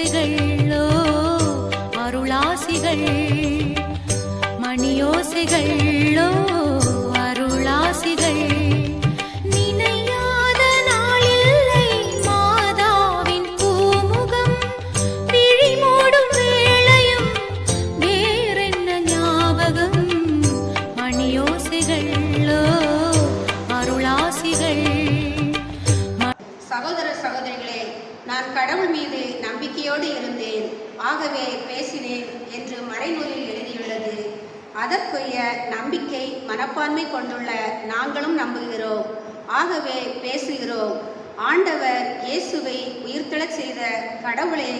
மணியோசைகளோ அருளாசிகள் மணியோசைகளோ? அதற்குரிய நம்பிக்கை மனப்பான்மை கொண்டுள்ள நாங்களும் நம்புகிறோம். ஆகவே பேசுகிறோம். ஆண்டவர் இயேசுவை உயிர்த்தெழச் செய்த கடவுளே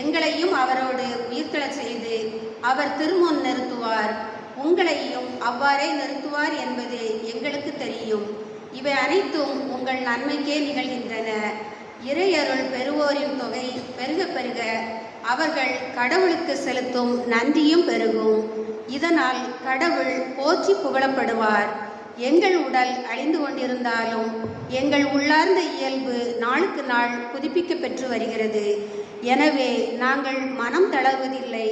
எங்களையும் அவரோடு உயிர்த்தெழச் செய்து அவர் திருமுன் நிறுத்துவார். உங்களையும் அவ்வாறே நிறுத்துவார் என்பது எங்களுக்கு தெரியும். இவை அனைத்தும் உங்கள் நன்மைக்கே நிகழ்கின்றன. இறையருள் பெறுவோரின் தொகை பெருக பெருக அவர்கள் கடவுளுக்கு செலுத்தும் நன்றியும் பெருகும். இதனால் கடவுள் போற்றி புகழப்படுவார். எங்கள் உடல் அழிந்து கொண்டிருந்தாலும் எங்கள் உள்ளார்ந்த இயல்பு நாளுக்கு நாள் புதுப்பிக்க பெற்று வருகிறது. எனவே நாங்கள் மனம் தளர்வதில்லை.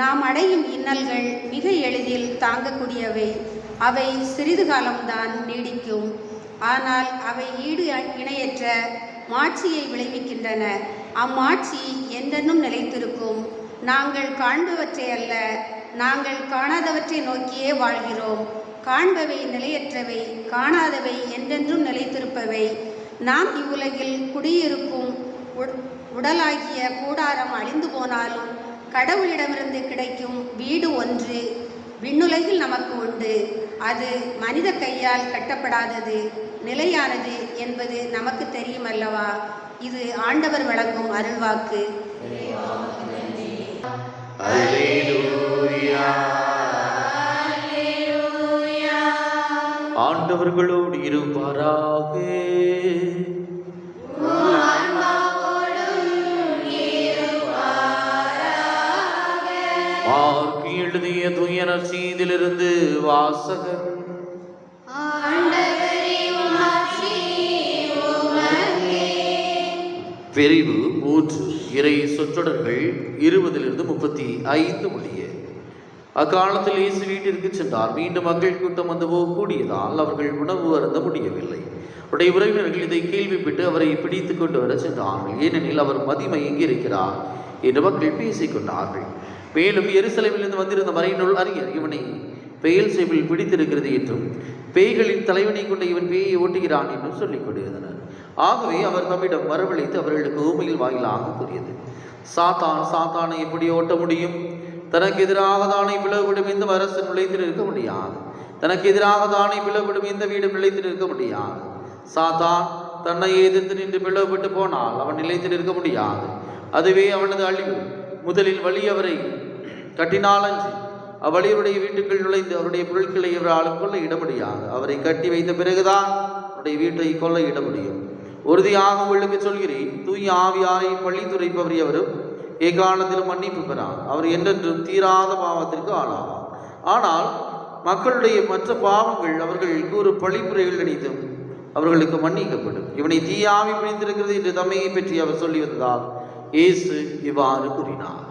நாம் அடையும் இன்னல்கள் மிக எளிதில் தாங்கக்கூடியவை. அவை சிறிது காலம்தான் நீடிக்கும். ஆனால் அவை ஈடு இணையற்ற மாட்சியை விளைவிக்கின்றன. அம்மாட்சி என்றென்னும் நிலைத்திருக்கும். நாங்கள் காண்பவற்றை அல்ல நாங்கள் காணாதவற்றை நோக்கியே வாழ்கிறோம். காண்பவை நிலையற்றவை காணாதவை என்றென்றும் நிலைத்திருப்பவை. நாம் இவ்வுலகில் குடியிருக்கும் உடலாகிய கூடாரம் அழிந்து போனாலும் கடவுளிடமிருந்து கிடைக்கும் வீடு ஒன்று விண்ணுலகில் நமக்கு உண்டு. அது மனித கையால் கட்டப்படாதது நிலையானது என்பது நமக்கு தெரியும் அல்லவா இது ஆண்டவர் வழங்கும் அருள்வாக்கு. ஆண்டவர்களோடு இருப்பாராக. மார்க்கு எழுதிய துயர செய்திலிருந்து வாசகர். பிரிவு மூன்று இறை சொற்றொடர்கள் இருபதிலிருந்து முப்பத்தி ஐந்து மொழி அக்காலத்தில் இயேசு வீட்டிற்கு சென்றார். மீண்டும் மக்கள் கூட்டம் வந்து போகக்கூடியதால் அவர்கள் உணவு அருந்த முடியவில்லை. உடைய உறவினர்கள் இதை கேள்விப்பட்டு அவரை பிடித்து கொண்டு வர சென்றார்கள். ஏனெனில் அவர் மதிமயங்கி இருக்கிறார் என்று மக்கள் பேசிக் கொண்டார்கள். மேலும் எருசலேமிலிருந்து வந்திருந்த மறைநூல் அறிஞர் இவனை பெயல் சேபில் பிடித்திருக்கிறது என்றும் பேய்களின் தலைவனை கொண்ட இவன் பேயை ஓட்டுகிறான் என்றும் சொல்லிக் கொண்டிருந்தனர். ஆகவே அவர் தம்மிடம் வரவழைத்து அவர்களுக்கு ஊமையில் வாயிலாக கூறியது சாத்தான் சாத்தானை எப்படி ஓட்ட முடியும்? தனக்கு எதிராக தானே பிளவுபடும் இந்த அரசு நிலைத்து நிற்க முடியாது. தனக்கு எதிராக தானே பிளவுபடும் இந்த வீடு நிலைத்து நிற்க முடியாது. சாத்தான் தன்னை எதிர்த்து நின்று பிளவுபட்டு போனால் அவன் நிலைத்து நிற்க முடியாது. அதுவே அவனது அழிவு. முதலில் வழி அவரை கட்டினாலன்றி அவ்வழியருடைய வீட்டுக்குள் நுழைந்து அவருடைய பொருட்களை இவராலும் இட முடியாது. அவரை கட்டி வைத்த பிறகுதான் அவருடைய வீட்டை கொள்ள இட முடியும். உறுதியாக உங்களுக்கு சொல்கிறேன் தூய் ஆவியாரை பள்ளி துறைப்பவர் எவரும் எக்காலத்திலும் மன்னிப்பு பெறார் அவர் என்றென்றும் தீராத பாவத்திற்கு ஆளாவார் ஆனால் மக்களுடைய மற்ற பாவங்கள் அவர்கள் ஒரு பழிப்புரைகள் நினைத்தும் அவர்களுக்கு மன்னிக்கப்படும். இவனை தீயாவி பிடித்திருக்கிறது என்று தம்மையை பற்றி அவர் சொல்லி வந்ததால் இயேசு இவ்வாறு கூறினார்.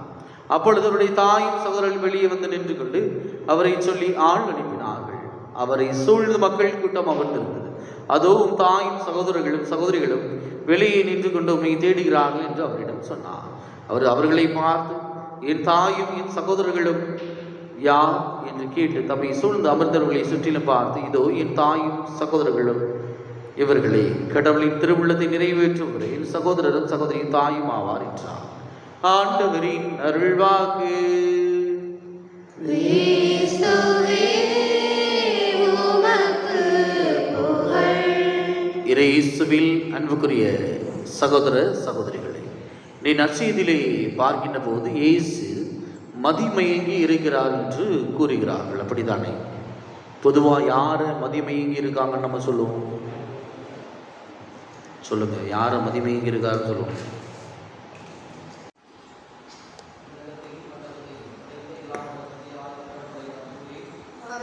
அப்பொழுது அவருடைய தாயும் சகோதரர்கள் வெளியே வந்து நின்று கொண்டு அவரை சொல்லி ஆள் அனுப்பினார்கள். அவரை சூழ்ந்து மக்கள் கூட்டம் அமர்ந்திருந்தது. அதோ தாயும் சகோதரர்களும் சகோதரிகளும் வெளியே நின்று கொண்டு உம்மை தேடுகிறார்கள் என்று அவரிடம் சொன்னார். அவர் அவர்களை பார்த்து என் தாயும் என் சகோதரர்களும் யார்? என்று கேட்டு தம்மை சூழ்ந்து அமர்ந்தவர்களை சுற்றிலும் பார்த்து இதோ என் தாயும் சகோதரர்களும் இவர்களே கடவுளின் திருவுள்ளத்தை நிறைவேற்றுவரே என் சகோதரரும் சகோதரியின் தாயும் ஆவார் என்றார். ஆண்டவரின் அருள்வாக்கு. இறையேசுவில் அன்புக்குரிய சகோதர சகோதரிகளே நீ நற்செய்தியிலே பார்க்கின்ற போது இயேசு மதிமயங்கி இருக்கிறார் என்று கூறுகிறார்கள். அப்படித்தானே? பொதுவாக யார் மதிமயங்கி இருக்காங்கன்னு நம்ம சொல்லுவோம். சொல்லுங்க யாரை மதிமயங்கி இருக்காருன்னு சொல்லுவோம்.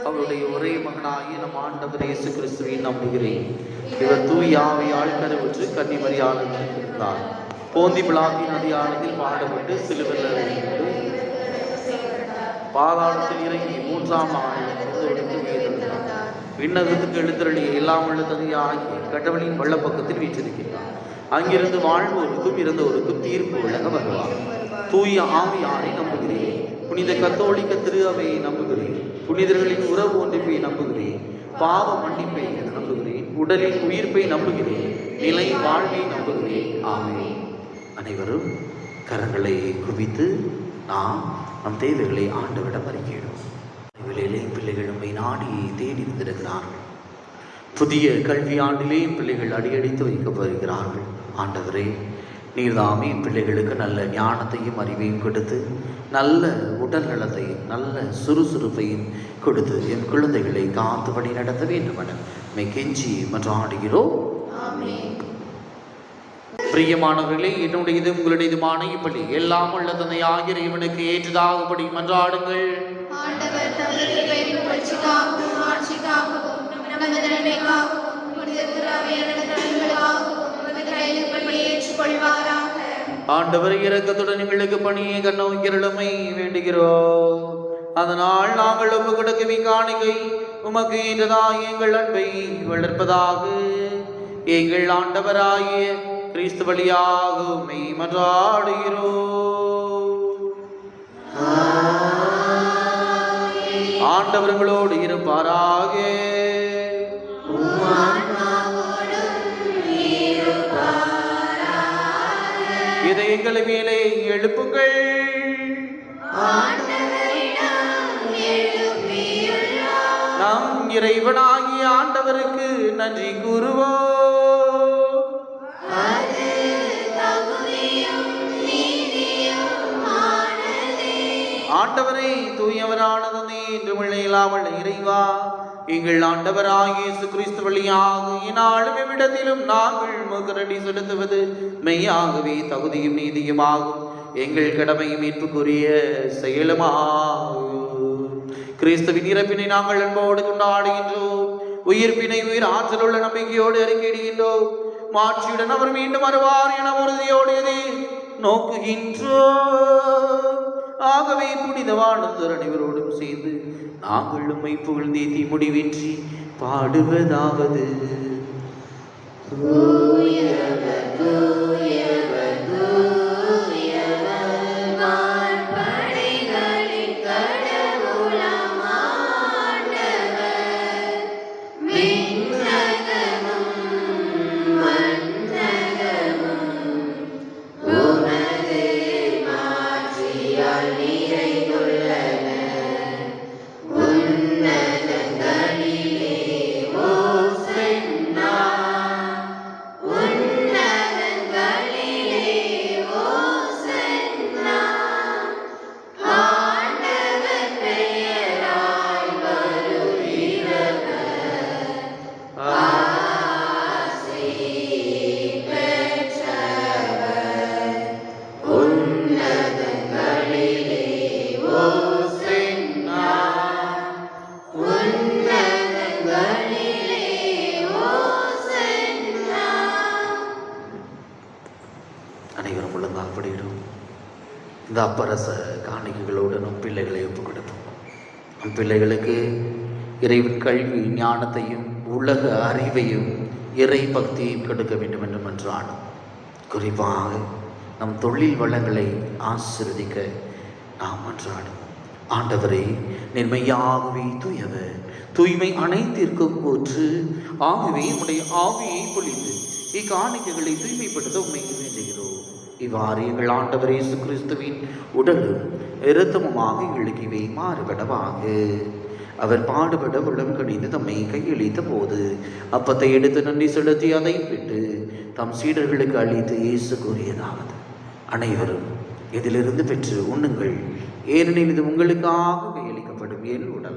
அவருடைய ஒரே மகனாகிய நம் ஆண்டவர் இயேசு கிறிஸ்துவை நம்புகிறேன். இவர் தூய் ஆவியால் கருவுற்று கன்னிமரியாளர் இருந்தார். போந்தி நதி அதிகாரத்தில் பாடுபட்டு சிலுவில் அறையப்பட்டு பாதாளத்தில் இறங்கி மூன்றாம் நாள் உயிர்த்தெழுந்து உயிர்த்தெழுந்தார். விண்ணகத்துக்கு எழுத்தருளிய எல்லாம் உள்ள தகுதியாகி கடவுளின் வள்ளப்பக்கத்தில் வீற்றிருக்கிறார் அங்கிருந்து வாழ்வோருக்கும் இறந்தோருக்கும் தீர்ப்பு வழங்க வருவார். தூய ஆவியாரை நம்புகிறேன். புனித கத்தோலிக்க திரு அவையை நம்புகிறேன். புனிதர்களின் உறவு ஒன்றிப்பை நம்புகிறேன். பாவ மன்னிப்பை நம்புகிறேன். உடலின் உயிர்ப்பை நம்புகிறேன். நிலை வாழ்வை நம்புகிறேன். ஆமே அனைவரும் கரங்களை குவித்து நாம் நம் தேவைகளை ஆண்டவிடம் அறிக்கையிடும் வேளையிலே பிள்ளைகள் நம்மை நாடி தேடி வந்திருக்கிறார்கள். புதிய கல்வி ஆண்டிலே பிள்ளைகள் அடியடித்து வைக்கப்படுகிறார்கள் ஆண்டவரே நீர்தாமே பிள்ளைகளுக்கு நல்ல ஞானத்தையும் அறிவையும் கொடுத்து நல்ல உடல் நலத்தையும் நல்ல சுறுசுறுப்பையும் கொடுத்து என் குழந்தைகளை காத்து வழி நடத்த வேண்டும் என கெஞ்சி மற்றும் ஆடுகிறோம் பிரியமானவர்களே என்னுடையது உங்களுடையதுமான இப்படி. எல்லாம் உள்ள தந்தை ஆகிய இவனுக்கு ஏற்றதாகப்படி மன்றாடுங்கள். ஆண்டவர் இரக்கத்துடன் எங்களுக்கு பணியை கண்ணோக்கிறமை வேண்டுகிறோம். அதனால் நாங்கள் உமக்கு கொடுக்கவி காணிக்கை உமக்கு ஏற்றதாய் எங்கள் அன்பை வளர்ப்பதாக. எங்கள் ஆண்டவராகிய கிறிஸ்து வழியாக உம்மை ஆண்டவர்களோடு இருப்பாராக. இதயங்களை மேலே எழுப்புங்கள். நம் இறைவனாகிய ஆண்டவருக்கு நன்றி கூறுவோம். ஆண்டவரை தூயவரானதனே என்று விளையலாமல் இறைவா. எங்கள் ஆண்டவராகிய இயேசு கிறிஸ்து வழியாக இந்நாளும் இவ்விடத்திலும் நாங்கள் முகரடி செலுத்துவது மெய்யாகவே தகுதியும் நீதியுமாகும் எங்கள் கடமையும் ஏற்றுக்குரிய செயலுமாகும். கிறிஸ்துவின் இறப்பினை நாங்கள் அன்போடு கொண்டாடுகின்றோம். உயிர்ப்பினை உயிர் ஆற்றல் உள்ள நம்பிக்கையோடு அறிக்கையிடுகின்றோம். மாட்சியுடன் அவர் மீண்டும் வருவார் என உறுதியோடு நோக்குகின்றோம். ஆகவே புனிதவானந்தர் அனைவரோடும் சேர்ந்து நாங்கள் உம்மை புகழ்ந்தேத்தி முடிவின்றி பாடுவதாவது. படைகளின் இந்த காணிக்கைகளோடு நம் பிள்ளைகளை ஒப்புக் கொடுப்போம் நம் பிள்ளைகளுக்கு இறைவன் கல்வி ஞானத்தையும் உலக அறிவையும் இறை பக்தியையும் கொடுக்க வேண்டும் என்று மன்றாடும் குறிப்பாக நம் தொழில் வளங்களை ஆசிர்வதிக்க நாம் மன்றாடும் ஆண்டவரே நிர்மையாகவே தூயவர் தூய்மை அனைத்திற்கும் போற்று. ஆகவே உடைய ஆவியை பொழிந்து இக்காணிக்கைகளை தூய்மைப்படுத்த உண்மைக்கு வேண்டுகிறோம். இவ்வாறு எங்கள் ஆண்டவர் இயேசு கிறிஸ்துவின் உடலும் இரத்தமுமாக இழுகிவை மாறுபடவாக. அவர் பாடுபட உளம் கணிந்து தம்மை கையளித்த போது அப்பத்தை எடுத்து நன்றி செலுத்தி அதை விட்டு தம் சீடர்களுக்கு அளித்து இயேசு கூறியதாவது அனைவரும் இதிலிருந்து பெற்று உண்ணுங்கள். ஏனெனில் இது உங்களுக்காக கையளிக்கப்படும் என் உடல்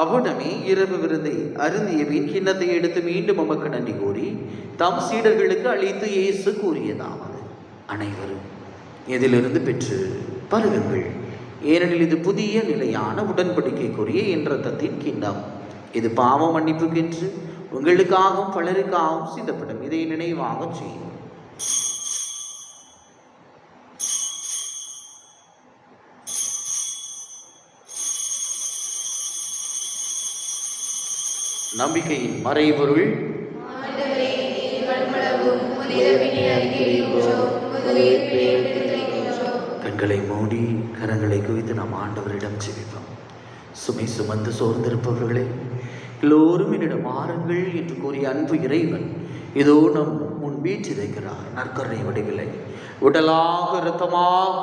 அவனமே இரவு விருந்தை அருந்திய பின் கிண்ணத்தை எடுத்து மீண்டும் உமக்கு நன்றி கூறி தம் சீடர்களுக்கு அளித்து இயேசு கூறியதாவது. அனைவரும் இதிலிருந்து பெற்று பருகுங்கள். ஏனெனில் இது புதிய நிலையான உடன்படிக்கைக்குரிய என் ரத்தத்தின் கிண்ணம். இது பாவ மன்னிப்புக்கென்று உங்களுக்காகவும் பலருக்காகவும் சிந்தப்படும். இதை நினைவாகச் செய்யும் நம்பிக்கையின் மறைபொருள் ஆண்டவரே நீர் கண்மளவும் உமது இறப்பினை அறிக்கையிடுகின்றோம் உமது உயிர்ப்பினை எடுத்துரைக்கின்றோம் கண்களை மூடி கரங்களை குவித்து நாம் ஆண்டவரிடம் ஜெபிப்போம். சுமை சுமந்து சோர்ந்திருப்பவர்களே எல்லோரும் என்னிடம் மாறுங்கள் என்று கூறிய அன்பு இறைவன் இதோ நம் முன் வீற்றிருக்கிறார் நற்கருணை வடிவில்லை உடலாக இரத்தமாக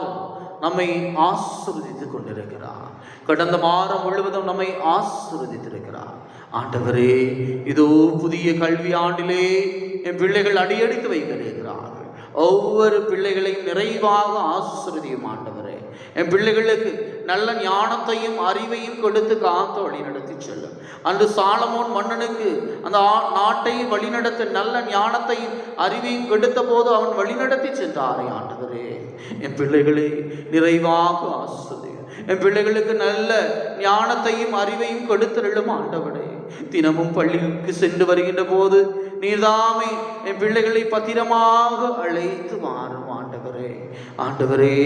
நம்மை ஆசிர்வதித்துக் கொண்டிருக்கிறார். கடந்த மாதம் முழுவதும் நம்மை ஆசிர்வதித்திருக்கிறார். ஆண்டவரே இதோ புதிய கல்வி ஆண்டிலே என் பிள்ளைகள் அடியெடுத்து வைத்திருக்கிறார்கள் ஒவ்வொரு பிள்ளைகளையும் நிறைவாக ஆசிர்வதியும் ஆண்டவரே. என் பிள்ளைகளுக்கு நல்ல ஞானத்தையும் அறிவையும் கொடுத்து காத்து வழி நடத்தி செல்லும். அன்று சாலமோன் மன்னனுக்கு அந்த ஆ- நாட்டை வழிநடத்த நல்ல ஞானத்தையும் அறிவையும் கெடுத்த போது அவன் வழிநடத்தி சென்றாரே ஆண்டவரே. என் பிள்ளைகளை நிறைவாக ஆசிரியர் என் பிள்ளைகளுக்கு நல்ல ஞானத்தையும் அறிவையும் கொடுத்தருளும் ஆண்டவரே. தினமும் பள்ளிக்கு சென்று வருகின்ற போது நீர்தாமே என் பிள்ளைகளை பத்திரமாக அழைத்து மாறும் ஆண்டவரே. ஆண்டவரே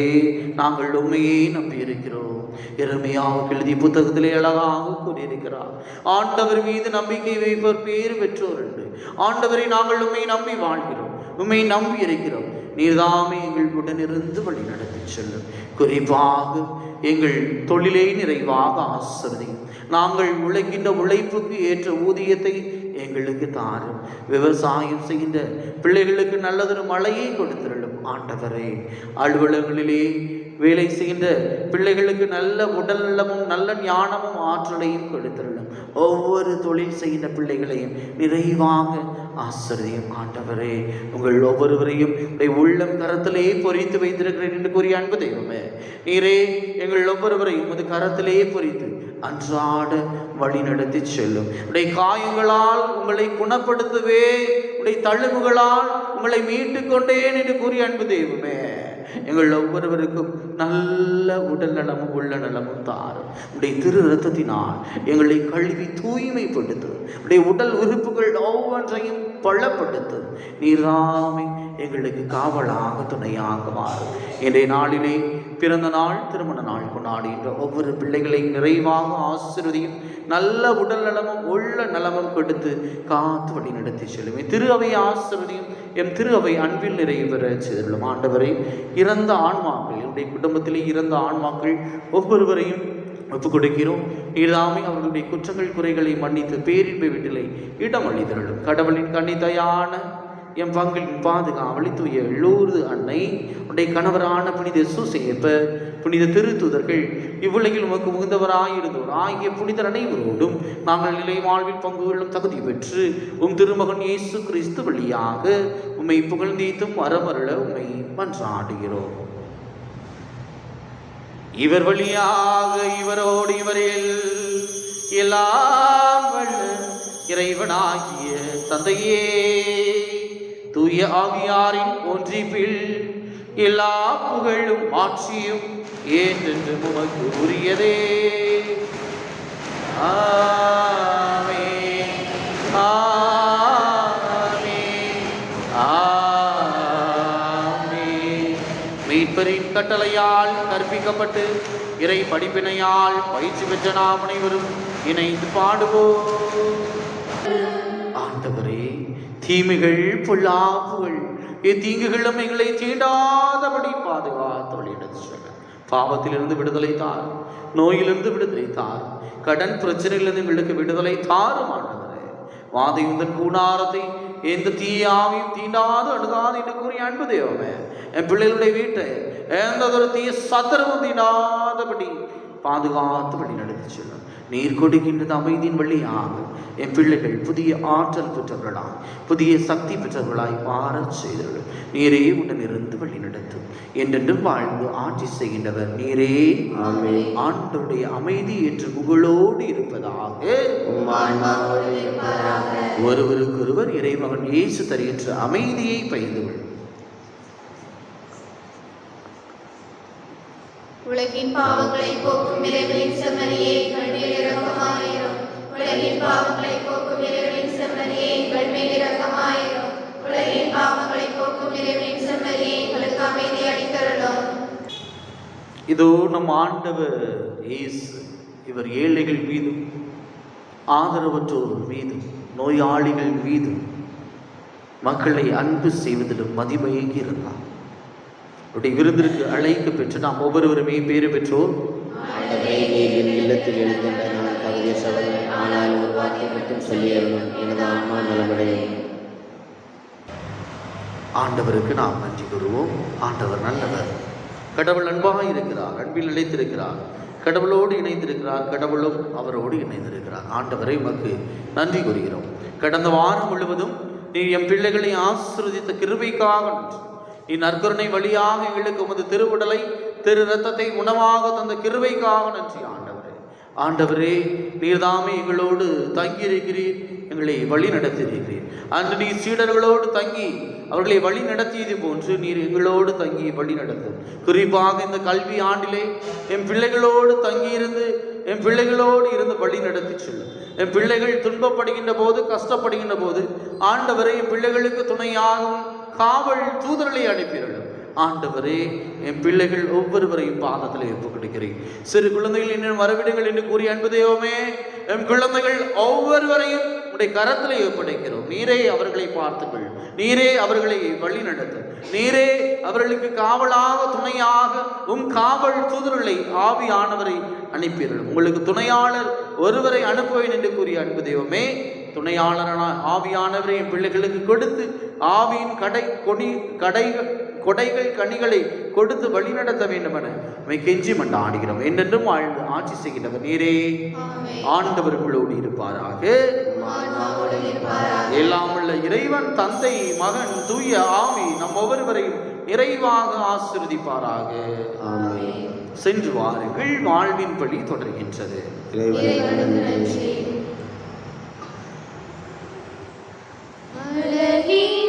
நாங்கள் உண்மையே நம்பி இருக்கிறோம் எருமையாக எழுதி புத்தகத்திலே அழகாக கூறியிருக்கிறார். ஆண்டவர் மீது நம்பிக்கை வைப்பவர் பேர் பெற்றோர் என்று. ஆண்டவரை நாங்கள் உண்மை நம்பி வாழ்கிறோம். உண்மை நம்பி இருக்கிறோம் நீர்தாமே எங்கள் உடனிருந்து வழி நடத்தி செல்லும். குறிப்பாக எங்கள் தொழிலை நிறைவாக ஆசிர்வதி. நாங்கள் உழைக்கின்ற உழைப்புக்கு ஏற்ற ஊதியத்தை எங்களுக்கு தாரும். விவசாயம் செய்கின்ற பிள்ளைகளுக்கு நல்லதொரு மழையை கொடுத்திருளும் ஆண்டவரே. அலுவலகங்களிலே வேலை செய்கின்ற பிள்ளைகளுக்கு நல்ல உடல் நலமும் நல்ல ஞானமும் ஆற்றலையும் கொடுத்திருளும். ஒவ்வொரு தொழில் செய்கின்ற பிள்ளைகளையும் நிறைவாக ஆசிரியம் காண்டவரே உங்கள் ஒவ்வொருவரையும் உடைய உள்ளம் கரத்திலே பொறித்து வைத்திருக்கிறேன் என்று கூறிய அன்பு தெய்வமே. நீரே எங்கள் ஒவ்வொருவரையும் உமது கரத்திலே பொறித்து அன்றாட வழி நடத்தி செல்லும். உடைய காயங்களால் உங்களை குணப்படுத்துவே உடைய தழுவுகளால் உங்களை மீட்டு கொண்டேன் என்று கூறிய அன்பு தெய்வமே. எங்கள் ஒவ்வொருவருக்கும் நல்ல உடல் நலமும் உள்ள நலமும் தாரும். உடைய திரு ரத்தத்தினால் எங்களை கழுவி தூய்மைப்படுத்தும். உடைய உடல் உறுப்புகள் ஒவ்வொன்றையும் பலப்படுத்தும். நீர்தாமே எங்களுக்கு காவலாக துணையாக மாறும். இன்றைய நாளிலே பிறந்த நாள் திருமண நாள் கொண்டாடுகின்ற ஒவ்வொரு பிள்ளைகளையும் நிறைவாக ஆசிர்வதியும் நல்ல உடல் நலமும் உள்ள நலமும் கொடுத்து காத்து வழி நடத்தி செல்லுமே. திரு அவை ஆசிர்வதியும் எம் திரு அவை அன்பில் நிறைவு பெற செய்துள்ளோம் ஆண்டவரை இறந்த ஆன்மாக்கள் என்னுடைய குடும்பத்திலே இறந்த ஆன்மாக்கள் ஒவ்வொருவரையும் ஒப்புக் கொடுக்கிறோம் எல்லாமே அவர்களுடைய குற்றங்கள் குறைகளை மன்னித்து பேரின்ப வீட்டிலே இடம் கடவுளின் கண்ணிதையான என் பங்கில் பாதுகாவலி தூய எல்லோரு அன்னை உடைய கணவரான புனித சுசேப்ப புனித திருத்துதர்கள் இவ்வுலகில் உமக்கு உகந்தவராயிருந்தோர் ஆகிய புனிதர் அனைவரோடும் நாங்கள் நிலை வாழ்வில் பங்கு கொள்ளும் தகுதி பெற்று உம் திருமகன் இயேசு கிறிஸ்து வழியாக உம்மை புகழ்ந்தீத்தும் வரமருள உம்மை மன்றாடுகிறோம். இவர் வழியாக இவரோடு இவரில் எல்லாம் இறைவனாகிய தந்தையே ஆகியாரின் ஒன்றிப்பில் எல்லா புகழும் ஆட்சியும் ஏற்றென்று உமக்கு உரியதே. ஆமே ஆமே ஆமே மீட்பரின் கட்டளையால் கற்பிக்கப்பட்டு இறை படிப்பினையால் பயிற்சி பெற்ற நாம் அனைவரும் இணைந்து பாடுவோம். தீமைகள் பொல்லாப்புகள் இத்தீங்குகளும் எங்களை தீண்டாதபடி பாதுகாத்து சொல்ல பாவத்திலிருந்து விடுதலை தார் நோயிலிருந்து விடுதலை தார் கடன் பிரச்சனையிலிருந்து எங்களுக்கு விடுதலை தாரும் ஆண்டவரே. வாதையுந்தன் கூடாரத்தை எந்த தீயாவையும் தீண்டாது அணுகாது என்று கூறிய அன்பு தேவமே. என் பிள்ளைகளுடைய வீட்டை எந்த ஒரு தீய சத்திரமும் தீண்டாதபடி பாதுகாத்தபடி வழி நடத்தி செல்லும் நீர் கொடுக்கின்றது அமைதியின் வழியாக. என் பிள்ளைகள் புதிய ஆற்றல் பெற்றவர்களாய் புதிய சக்தி பெற்றவர்களாய் மாறச் செய்தவர்கள் நீரே உடன் இருந்து வழி நடத்தும். என்றென்றும் வாழ்ந்து ஆட்சி செய்கின்றவர் நீரே. ஆமென். ஆண்டவருடைய அமைதி என்று புகழோடு இருப்பதாக. ஒருவருக்கொருவர் இறைமகன் இயேசு தருகின்ற அமைதியை பகிர்ந்து கொள்ளும் உலகின் பாவங்களை போக்கும் இறைவனின் செம்மறியே எங்கள் மேல் இரக்கமாயிரும். உலகின் பாவங்களை போக்கும் இறைவனின் செம்மறியே எங்கள் மேல் இரக்கமாயிரும். உலகின் பாவங்களை போக்கும் இறைவனின் செம்மறியே எங்களுக்கு அமைதி அளித்தருளும். இதோ நம் ஆண்டவர் இயேசு இவர் ஏழைகள் மீதும் ஆதரவற்றோர் மீதும் நோயாளிகள் மீது மக்களை அன்பு செய்வதிலும் மதிமயங்கி இருந்தார். அவருடைய விருந்திற்கு அழைக்க பெற்று நாம் ஒவ்வொருவருமே பேறு பெற்றோர் என் இல்லத்தில் எழுகின்ற நான் சகல் ஆனால் ஒரு வாக்கியம் மட்டும் சொல்லியறணும் எனது அம்மா நலமடையும். ஆண்டவருக்கு நாம் நன்றி கூறுவோம். ஆண்டவர் நல்லவர். கடவுள் அன்பாக இருக்கிறார் அன்பில் நிலைத்திருக்கிறார். கடவுளோடு இணைந்திருக்கிறார் கடவுளும் அவரோடு இணைந்திருக்கிறார். ஆண்டவரை உமக்கு நன்றி கூறுகிறோம். கடந்த வாரம் முழுவதும் நீ எம் பிள்ளைகளை ஆசிர்வதித்த கிருபைக்காக நன்றி. இந்நற்கருணை வழியாக எங்களுக்கு உமது திருவுடலை திரு ரத்தத்தை உணவாக தந்த கிருவைக்காக நன்றி. ஆண்டவரே ஆண்டவரே நீர்தாமே எங்களோடு தங்கியிருக்கிறீர் எங்களை வழி நடத்தியிருக்கிறீர். அன்று நீ சீடர்களோடு தங்கி அவர்களை வழி நடத்தியது போன்று நீர் எங்களோடு தங்கி வழி நடத்தும். குறிப்பாக இந்த கல்வி ஆண்டிலே என் பிள்ளைகளோடு தங்கியிருந்து என் பிள்ளைகளோடு இருந்து வழி நடத்தி செல்லும். என் பிள்ளைகள் துன்பப்படுகின்ற போது கஷ்டப்படுகின்ற போது ஆண்டவரை என் பிள்ளைகளுக்கு துணையாகவும் காவல் தூதர்களை அனுப்பியிருக்கும் ஆண்டவரே என் பிள்ளைகள் ஒவ்வொருவரையும் பாதத்தில் ஒப்பு கொடுக்கிறேன் சிறு குழந்தைகள் இன்னும் வரவிடுங்கள் என்று கூறி அன்பு தெய்வமே என் குழந்தைகள் ஒவ்வொருவரையும் உடைய கரத்தில் ஒப்படைக்கிறோம். நீரே அவர்களை பார்த்துங்கள் நீரே அவர்களை வழி நடத்தும் நீரே அவர்களுக்கு காவலாக துணையாக உம் காவல் தூதர்களை ஆவியானவரை அனுப்பீர்கள் உங்களுக்கு துணையாளர் ஒருவரை அனுப்புவேன் என்று கூறிய அன்பு தெய்வமே துணையாளரான ஆவியானவரை என் பிள்ளைகளுக்கு கொடுத்து ஆவியின் கடை கொடி கடைகள் கொடைகள் கனிகளை கொடுத்து வழிநடத்த வேண்டும் என உம்மை கெஞ்சி மண்டாடுகிறோம் என்றென்றும் வாழ்ந்து ஆட்சி செய்கின்றவர் நீரே. ஆண்டவர்களோடு இருப்பாராக. எல்லாம் உள்ள இறைவன் தந்தை மகன் தூய ஆவி நம் ஒவ்வொருவரையும் நிறைவாக ஆசிர்வதிப்பாராக. சென்று வாருங்கள் வாழ்வின் வழி தொடர்கின்றது. இறைவனை be